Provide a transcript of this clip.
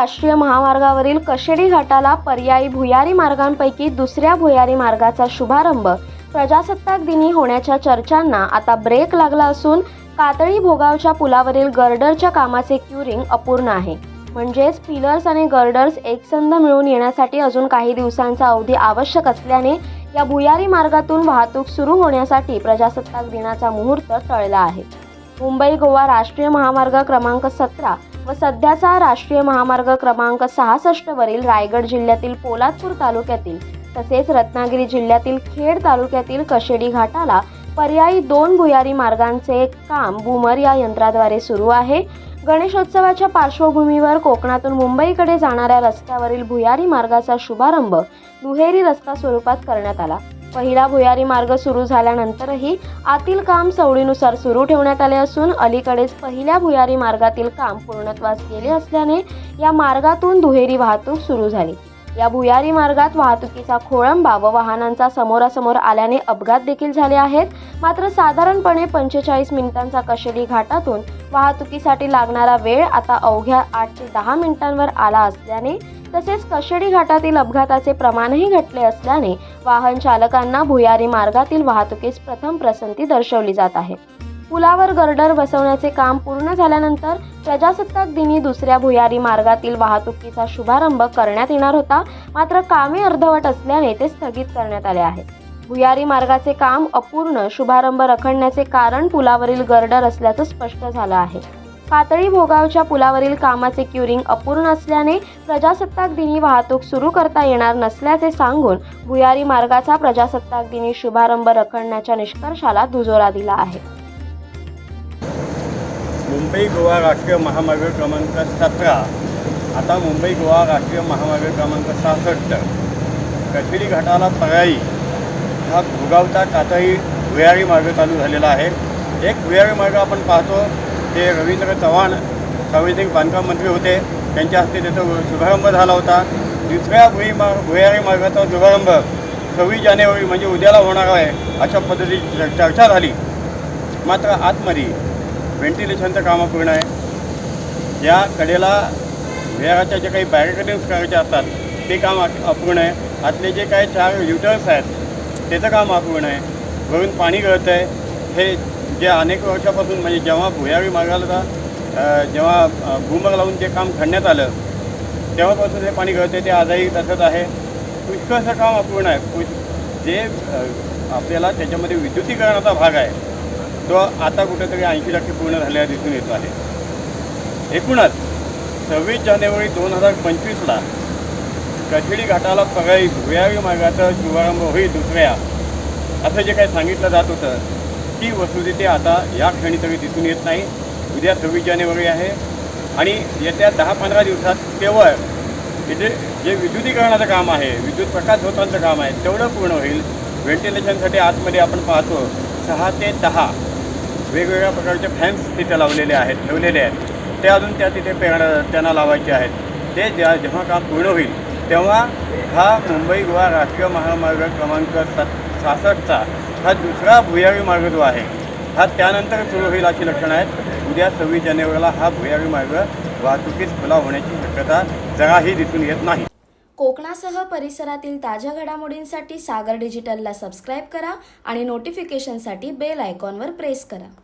राष्ट्रीय महामार्गावरील कशेडी घाटाला पर्यायी भुयारी मार्गांपैकी दुसऱ्या भुयारी मार्गाचा शुभारंभ प्रजासत्ताक दिनी होण्याच्या चर्चांना आता ब्रेक लागला असून कातळी भोगावच्या पुलावरील गर्डरच्या कामाचे क्युरिंग अपूर्ण आहे. म्हणजेच पिलर्स आणि गर्डर्स एकसंध मिळून येण्यासाठी अजून काही दिवसांचा अवधी आवश्यक असल्याने या भुयारी मार्गातून वाहतूक सुरू होण्यासाठी प्रजासत्ताक दिनाचा मुहूर्त टळला आहे. मुंबई गोवा राष्ट्रीय महामार्ग क्रमांक सतरा व सध्याचा राष्ट्रीय महामार्ग क्रमांक सहासष्ट वरील रायगड जिल्ह्यातील पोलादपूर तालुक्यातील तसेच रत्नागिरी जिल्ह्यातील खेड तालुक्यातील कशेडी घाटाला पर्यायी दोन भुयारी मार्गांचे काम बूमर या यंत्राद्वारे सुरू आहे. गणेशोत्सवाच्या पार्श्वभूमीवर कोकणातून मुंबईकडे जाणाऱ्या रस्त्यावरील भुयारी मार्गाचा शुभारंभ दुहेरी रस्ता स्वरूपात करण्यात आला. पहिला भुयारी मार्ग सुरू झाल्यानंतरही आतील काम सवडीनुसार सुरू ठेवण्यात आले असून अलीकडेच पहिल्या भुयारी मार्गातील काम पूर्णत्वास गेले असल्याने या मार्गातून दुहेरी वाहतूक सुरू झाली. या भुयारी मार्गात वाहतुकीचा खोळंबा व वाहनांचा समोरासमोर आल्याने अपघात देखील झाले आहेत. मात्र साधारणपणे पंचेचाळीस मिनिटांचा कशेडी घाटातून वाहतुकीसाठी लागणारा वेळ आता अवघ्या आठ ते दहा मिनिटांवर आला असल्याने तसेच कशेडी घाटातील अपघाताचे प्रमाणही घटले असल्याने वाहन चालकांना भुयारी मार्गातील वाहतुकीस प्रथम पसंती दर्शवली जात आहे. पुलावर गर्डर बसवण्याचे काम पूर्ण झाल्यानंतर प्रजासत्ताक दिनी दुसऱ्या भुयारी मार्गातील वाहतुकीचा शुभारंभ करण्यात येणार होता मात्र कामे अर्धवट असल्याने ते स्थगित करण्यात आले आहे. भुयारी मार्गाचे काम अपूर्ण शुभारंभ रखडण्याचे कारण पुलावरील गर्डर असल्याचं स्पष्ट झालं आहे. पातळी भोगावच्या पुलावरील कामाचे क्युरिंग अपूर्ण असल्याने प्रजासत्ताक दिनी वाहतूक सुरू करता येणार नसल्याचे सांगून भुयारी मार्गाचा प्रजासत्ताक दिनी शुभारंभ रखडण्याच्या निष्कर्षाला दुजोरा दिला आहे. मुंबई गोवा राष्ट्रीय महामार्ग क्रमांक सतरा. आता मुंबई गोवा राष्ट्रीय महामार्ग क्रमांक सहासष्ट. कचेरी घाटाला पर्यायी हा भुगावचा कातळी भुयारी मार्ग चालू झालेला आहे. एक भुयारी मार्ग आपण पाहतो ते रवींद्र चव्हाण सार्वजनिक बांधकाम मंत्री होते. त्यांच्या हस्ते त्याचा शुभारंभ झाला होता. दुसऱ्या भुई मार्ग भुयारी मार्गाचा शुभारंभ सव्वीस जानेवारी म्हणजे उद्याला होणार आहे अशा पद्धतीची चर्चा झाली. मात्र आतमध्ये व्हेंटिलेशनचं काम अपूर्ण आहे. या कडेला विहाराच्या जे काही बॅरिकेडिंग्स करायचे असतात ते काम अपूर्ण आहे. आतले जे काही चार युटर्स आहेत त्याचं काम अपूर्ण आहे. वरून पाणी गळतं आहे. हे जे अनेक वर्षापासून म्हणजे जेव्हा भुयारी मार्गाला अ, जेव्हा अ, भूमर लावून जे काम खणण्यात आलं तेव्हापासून हे पाणी गळते ते आजही तसंच आहे. पुष्कळचं काम अपूर्ण आहे. पुष जे आपल्याला त्याच्यामध्ये विद्युतीकरणाचा भाग आहे तो आता कुठेतरी ऐंशी टक्के पूर्ण झालेला दिसून येतो आहे. एकूणच सव्वीस जानेवारी दोन हजार पंचवीसला कशेडी घाटाला पर्यायी भुयावी मार्गाचा शुभारंभ होईल दुसऱ्या. असं जे काही सांगितलं जात होतं ती वस्तुस्थिती आता या क्षणी तरी दिसून येत नाही. उद्या सव्वीस जानेवारी आहे आणि येत्या दहा पंधरा दिवसात केवळ इथे जे विद्युतीकरणाचं काम आहे विद्युत प्रकाश होतांचं काम आहे तेवढं पूर्ण होईल. व्हेंटिलेशनसाठी आतमध्ये आपण पाहतो सहा ते दहा वेगवेगळ्या प्रकारचे फॅन्स तिथे लावलेले आहेत ठेवलेले आहेत. ते अजून त्या तिथे पेरण त्यांना लावायचे आहेत. ते ज्या जेव्हा काम पूर्ण होईल तेव्हा हा मुंबई गोवा राष्ट्रीय महामार्ग क्रमांक सत सहासष्टचा हा दुसरा भुयारी मार्ग जो आहे हा त्यानंतर सुरू होईल अशी लक्षणं आहेत. उद्या सव्वीस जानेवारीला हा भुयारी मार्ग वाहतुकीस खुला होण्याची शक्यता जराही दिसून येत नाही. कोकणासह परिसरातील ताज्या घडामोडींसाठी सागर डिजिटलला सबस्क्राईब करा आणि नोटिफिकेशनसाठी बेल आयकॉनवर प्रेस करा.